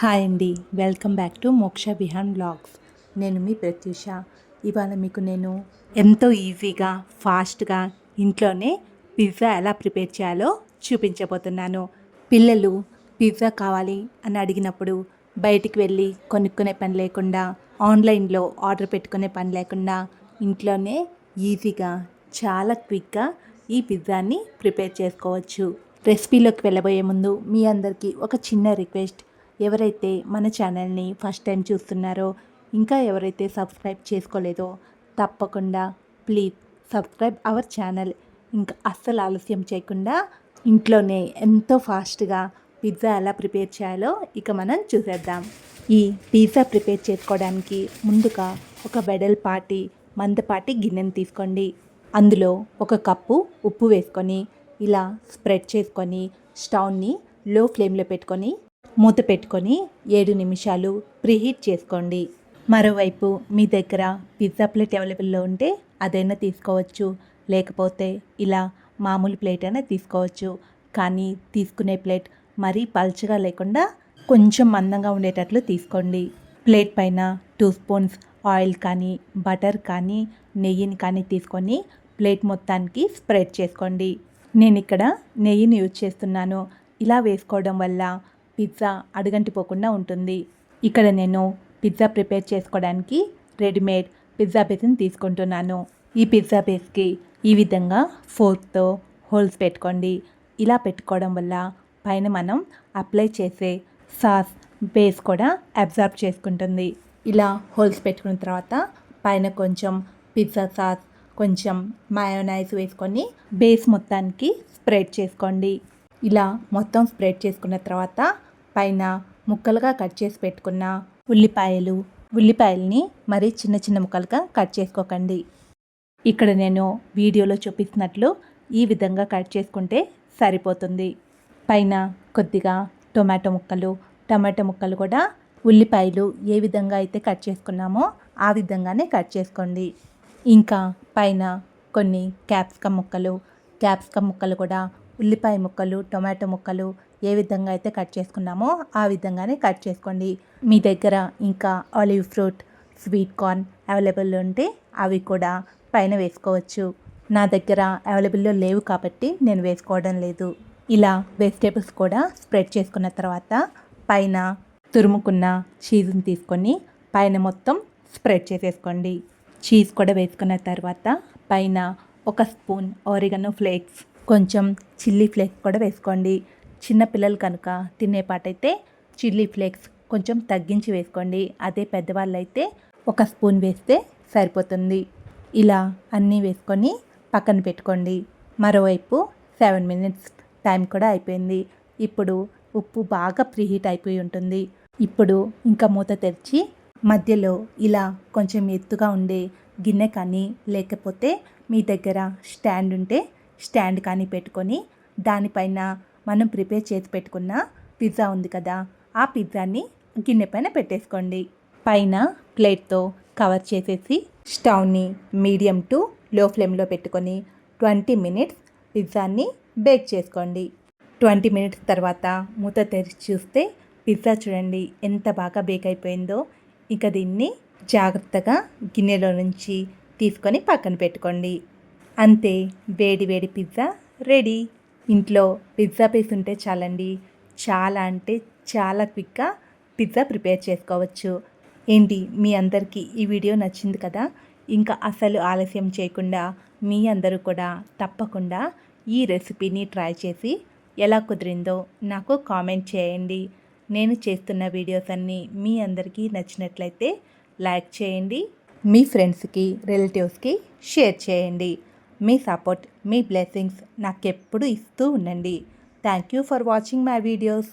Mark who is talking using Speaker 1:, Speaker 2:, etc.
Speaker 1: Hi అండి. Welcome back to Moksha Bihan vlogs. నేను మీ ప్రత్యూష. ఇవాళ మీకు నేను ఎంతో ఈజీగా ఫాస్ట్గా ఇంట్లోనే పిజ్జా ఎలా ప్రిపేర్ చేయాలో చూపించబోతున్నాను. పిల్లలు పిజ్జా కావాలి అని అడిగినప్పుడు బయటికి వెళ్ళి కొనుక్కునే పని లేకుండా ఆన్లైన్లో ఆర్డర్ పెట్టుకునే పని లేకుండా ఇంట్లోనే ఈజీగా చాలా క్విక్గా ఈ పిజ్జాని ప్రిపేర్ చేసుకోవచ్చు. రెసిపీలోకి వెళ్ళబోయే ముందు మీ అందరికీ ఒక చిన్న రిక్వెస్ట్. ఎవరైతే మన ఛానల్ని ఫస్ట్ టైం చూస్తున్నారో ఇంకా ఎవరైతే సబ్స్క్రైబ్ చేసుకోలేదో తప్పకుండా ప్లీజ్ సబ్స్క్రైబ్ అవర్ ఛానల్. ఇంకా అస్సలు ఆలస్యం చేయకుండా ఇంట్లోనే ఎంతో ఫాస్ట్గా పిజ్జా ఎలా ప్రిపేర్ చేయాలో ఇక మనం చూసేద్దాం. ఈ పిజ్జా ప్రిపేర్ చేసుకోవడానికి ముందుగా ఒక వెడల్పాటి మందపాటి గిన్నెను తీసుకోండి. అందులో ఒక కప్పు ఉప్పు వేసుకొని ఇలా స్ప్రెడ్ చేసుకొని స్టవ్ని లో ఫ్లేమ్లో పెట్టుకొని మూత పెట్టుకొని ఏడు నిమిషాలు ప్రీహీట్ చేసుకోండి. మరోవైపు మీ దగ్గర పిజ్జా ప్లేట్ అవైలబుల్లో ఉంటే అదైనా తీసుకోవచ్చు. లేకపోతే ఇలా మామూలు ప్లేట్ అయినా తీసుకోవచ్చు. కానీ తీసుకునే ప్లేట్ మరీ పల్చగా లేకుండా కొంచెం మందంగా ఉండేటట్లు తీసుకోండి. ప్లేట్ పైన టూ స్పూన్స్ ఆయిల్ కానీ బటర్ కానీ నెయ్యిని కానీ తీసుకొని ప్లేట్ మొత్తానికి స్ప్రెడ్ చేసుకోండి. నేను ఇక్కడ నెయ్యిని యూజ్ చేస్తున్నాను. ఇలా వేసుకోవడం వల్ల పిజ్జా అడుగంటిపోకుండా ఉంటుంది. ఇక్కడ నేను పిజ్జా ప్రిపేర్ చేసుకోవడానికి రెడీమేడ్ పిజ్జా బేస్ని తీసుకుంటున్నాను. ఈ పిజ్జా బేస్కి ఈ విధంగా ఫోర్క్తో హోల్స్ పెట్టుకోండి. ఇలా పెట్టుకోవడం వల్ల పైన మనం అప్లై చేసే సాస్ బేస్ కూడా అబ్జర్వ్ చేసుకుంటుంది. ఇలా హోల్స్ పెట్టుకున్న తర్వాత పైన కొంచెం పిజ్జా సాస్ కొంచెం మయోనైజ్ వేసుకొని బేస్ మొత్తానికి స్ప్రెడ్ చేసుకోండి. ఇలా మొత్తం స్ప్రెడ్ చేసుకున్న తర్వాత పైన ముక్కలుగా కట్ చేసి పెట్టుకున్న ఉల్లిపాయలు. ఉల్లిపాయల్ని మరీ చిన్న చిన్న ముక్కలుగా కట్ చేసుకోకండి. ఇక్కడ నేను వీడియోలో చూపిస్తున్నట్లు ఈ విధంగా కట్ చేసుకుంటే సరిపోతుంది. పైన కొద్దిగా టొమాటో ముక్కలు టమాటో ముక్కలు కూడా ఉల్లిపాయలు ఏ విధంగా అయితే కట్ చేసుకున్నామో ఆ విధంగానే కట్ చేసుకోండి. ఇంకా పైన కొన్ని క్యాప్సికమ్ ముక్కలు క్యాప్సికమ్ ముక్కలు కూడా ఉల్లిపాయ ముక్కలు టొమాటో ముక్కలు ఏ విధంగా అయితే కట్ చేసుకున్నామో ఆ విధంగానే కట్ చేసుకోండి. మీ దగ్గర ఇంకా olive fruit sweet corn available ఉంటే అవి కూడా పైన వేసుకోవచ్చు. నా దగ్గర అవైలబుల్లో లేవు కాబట్టి నేను వేసుకోవడం లేదు. ఇలా వెజిటేబుల్స్ కూడా స్ప్రెడ్ చేసుకున్న తర్వాత పైన తురుముకున్న చీజ్ని తీసుకొని పైన మొత్తం స్ప్రెడ్ చేసేసుకోండి. చీజ్ కూడా వేసుకున్న తర్వాత పైన ఒక స్పూన్ ఆరిగనో ఫ్లేక్స్ కొంచెం చిల్లీ ఫ్లేక్స్ కూడా వేసుకోండి. చిన్నపిల్లలు కనుక తినేపాటైతే చిల్లీ ఫ్లేక్స్ కొంచెం తగ్గించి వేసుకోండి. అదే పెద్దవాళ్ళు అయితే ఒక స్పూన్ వేస్తే సరిపోతుంది. ఇలా అన్నీ వేసుకొని పక్కన పెట్టుకోండి. మరోవైపు సెవెన్ మినిట్స్ టైం కూడా అయిపోయింది. ఇప్పుడు ఉప్పు బాగా ప్రీహీట్ అయిపోయి ఉంటుంది. ఇప్పుడు ఇంకా మూత తెరిచి మధ్యలో ఇలా కొంచెం ఎత్తుగా ఉండే గిన్నె కానీ లేకపోతే మీ దగ్గర స్టాండ్ ఉంటే స్టాండ్ కానీ పెట్టుకొని దానిపైన మనం ప్రిపేర్ చేసి పెట్టుకున్న పిజ్జా ఉంది కదా ఆ పిజ్జాని గిన్నె పైన పెట్టేసుకోండి. పైన ప్లేట్తో కవర్ చేసేసి స్టవ్ని మీడియం టు లో ఫ్లేమ్లో పెట్టుకొని ట్వంటీ మినిట్స్ పిజ్జాని బేక్ చేసుకోండి. ట్వంటీ మినిట్స్ తర్వాత మూత తెరిచి చూస్తే పిజ్జా చూడండి ఎంత బాగా బేక్ అయిపోయిందో. ఇక దీన్ని జాగ్రత్తగా గిన్నెలో నుంచి తీసుకొని పక్కన పెట్టుకోండి. అంతే వేడి వేడి పిజ్జా రెడీ. ఇంట్లో పిజ్జా పీస్ ఉంటే చాలండి. చాలా అంటే చాలా క్విక్గా పిజ్జా ప్రిపేర్ చేసుకోవచ్చు. ఏంటి? మీ అందరికీ ఈ వీడియో నచ్చింది కదా? ఇంకా అసలు ఆలస్యం చేయకుండా మీ అందరూ కూడా తప్పకుండా ఈ రెసిపీని ట్రై చేసి ఎలా కుదిరిందో నాకు కామెంట్ చేయండి. నేను చేస్తున్న వీడియోస్ అన్నీ మీ అందరికీ నచ్చినట్లయితే లైక్ చేయండి. మీ ఫ్రెండ్స్కి రిలేటివ్స్కి షేర్ చేయండి. మీ సపోర్ట్ మీ బ్లెస్సింగ్స్ నాకెప్పుడు ఇస్తూ ఉండండి. Thank you for watching my videos